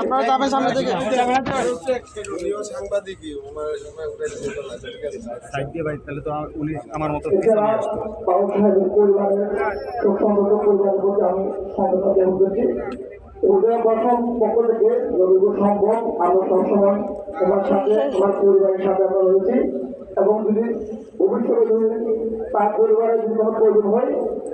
আপনারা যাবেন সামনে থেকে তাহলে তো উনি আমার মতো পরিবারের পরিবারের উদয় বসম পক্ষ যতটুকু সম্ভব আমরা সবসময় তোমার সাথে তোমার পরিবারের সাথে আমরা রয়েছি এবং যদি ভবিষ্যতে তার পরিবারে যদি কোনো প্রয়োজন হয়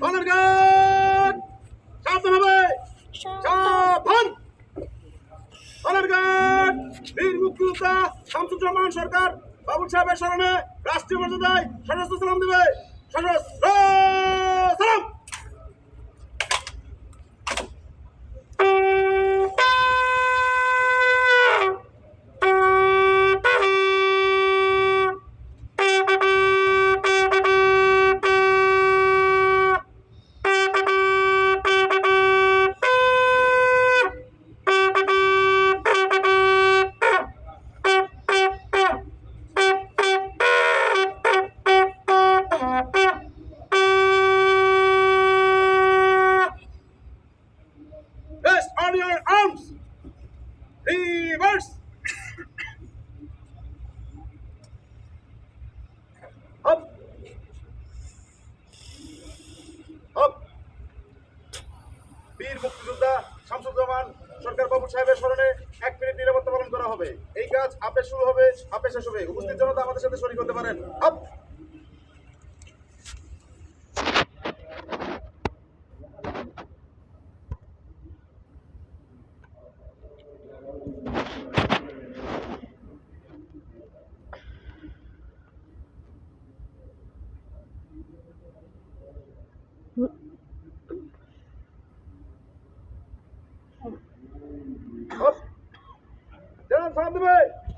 অনারগান সাবধান হবে সাবধান অনারগান বীর মুক্তিযোদ্ধা শামসুজ্জামান সরকার বাবুল সাহেবের স্মরণে রাষ্ট্রীয় মর্যাদায় সশস্ত্র সালাম দেবে সশস্ত্র সালাম Reverse. Up. Up. বীর মুক্তিযোদ্ধা শামসুজ্জামান সরকার বাবু সাহেবের স্মরণে এক মিনিট নিরাপত্তা পালন করা হবে এই কাজ আপে শুরু হবে আপে শেষ হবে উপস্থিত জনতা আমাদের সাথে শরীর করতে পারেন আপ জানান সালাম দেবে সশস্ত্র সালাম অনারগান অস্ত্র নামাবে অস্ত্র নামা অনারগান কাঁধে অস্ত্র নেবে কাঁধে